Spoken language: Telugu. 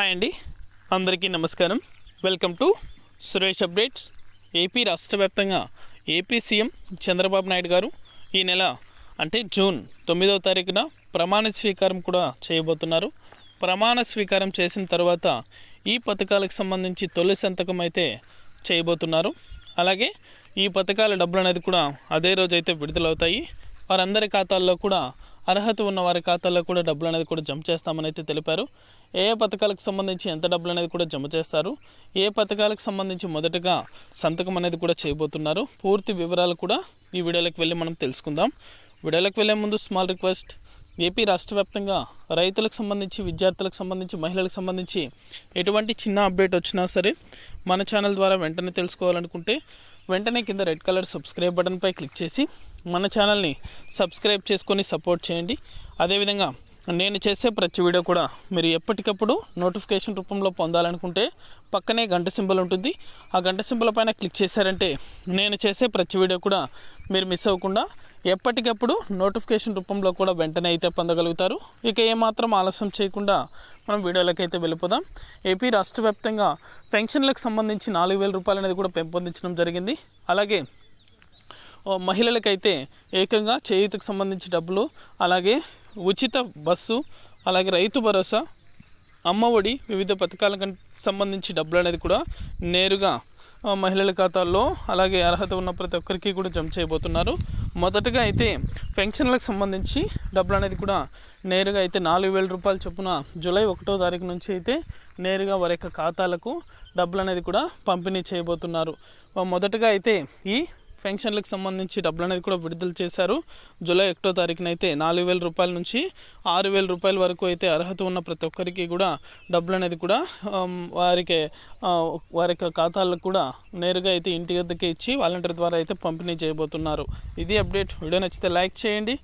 హాయ్ అండి. అందరికీ నమస్కారం. Welcome to Suresh updates. AP రాష్ట్ర వ్యాప్తంగా ఏపీ సీఎం చంద్రబాబు నాయుడు గారు ఈ నెల అంటే జూన్ తొమ్మిదవ తారీఖున ప్రమాణ స్వీకారం కూడా చేయబోతున్నారు. ప్రమాణ స్వీకారం చేసిన తర్వాత ఈ పథకాలకు సంబంధించి తొలి సంతకం అయితే చేయబోతున్నారు. అలాగే ఈ పథకాల డబ్బులు అనేది కూడా అదే రోజు అయితే విడుదలవుతాయి. వారందరి ఖాతాల్లో కూడా అర్హత ఉన్న వారి ఖాతాల్లో కూడా డబ్బులు అనేది కూడా జమ చేస్తామని అయితే తెలిపారు. ఏ ఏ పథకాలకు సంబంధించి ఎంత డబ్బులు అనేది కూడా జమ చేస్తారు. ఏ పథకాలకు సంబంధించి మొదటగా సంతకం అనేది కూడా చేయబోతున్నారు. పూర్తి వివరాలు కూడా ఈ వీడియోలోకి వెళ్ళి మనం తెలుసుకుందాం. వీడియోలోకి వెళ్ళే ముందు స్మాల్ రిక్వెస్ట్ ఏపీ రాష్ట్ర వ్యాప్తంగా రైతులకు సంబంధించి విద్యార్థులకు సంబంధించి మహిళలకు సంబంధించి ఎటువంటి చిన్న అప్డేట్ వచ్చినా సరే మన ఛానల్ ద్వారా వెంటనే తెలుసుకోవాలనుకుంటే వెంటనే కింద రెడ్ కలర్ సబ్స్క్రైబ్ బటన్పై క్లిక్ చేసి మన ఛానల్ని సబ్స్క్రైబ్ చేసుకొని సపోర్ట్ చేయండి. అదేవిధంగా నేను చేసే ప్రతి వీడియో కూడా మీరు ఎప్పటికప్పుడు నోటిఫికేషన్ రూపంలో పొందాలనుకుంటే పక్కనే గంట సింబల్ ఉంటుంది. ఆ గంట సింబల్ పైన క్లిక్ చేశారంటే నేను చేసే ప్రతి వీడియో కూడా మీరు మిస్ అవ్వకుండా ఎప్పటికప్పుడు నోటిఫికేషన్ రూపంలో కూడా వెంటనే అయితే పొందగలుగుతారు. ఇక ఏమాత్రం ఆలస్యం చేయకుండా మనం వీడియోలోకి అయితే వెళ్ళిపోదాం. ఏపీ రాష్ట్ర వ్యాప్తంగా పెన్షన్లకు సంబంధించి నాలుగు వేల రూపాయలు అనేది కూడా పెంపొందించడం జరిగింది. అలాగే మహిళలకైతే ఏకంగా చేయూతకు సంబంధించి డబ్బులు అలాగే ఉచిత బస్సు అలాగే రైతు భరోసా అమ్మఒడి వివిధ పథకాలకు సంబంధించి డబ్బులు అనేది కూడా నేరుగా మహిళల ఖాతాల్లో అలాగే అర్హత ఉన్న ప్రతి ఒక్కరికి కూడా జమ చేయబోతున్నారు. మొదటగా అయితే పెన్షన్లకు సంబంధించి డబ్బులు అనేది కూడా నేరుగా అయితే నాలుగు వేల రూపాయల చొప్పున జూలై ఒకటో తారీఖు నుంచి అయితే నేరుగా వారి యొక్క ఖాతాలకు డబ్బులు అనేది కూడా పంపిణీ చేయబోతున్నారు. మొదటగా అయితే ఈ పెన్షన్లకు సంబంధించి డబ్బులు అనేది కూడా విడుదల చేశారు. జూలై ఒకటో తారీఖున అయితే నాలుగు వేల రూపాయల నుంచి ఆరు వేల రూపాయల వరకు అయితే అర్హత ఉన్న ప్రతి ఒక్కరికి కూడా డబ్బులు అనేది కూడా వారికి వారి యొక్క ఖాతాలకు కూడా నేరుగా అయితే ఇంటి వద్దకే ఇచ్చి వాలంటీర్ ద్వారా అయితే పంపిణీ చేయబోతున్నారు. ఇది అప్డేట్. వీడియో నచ్చితే లైక్ చేయండి.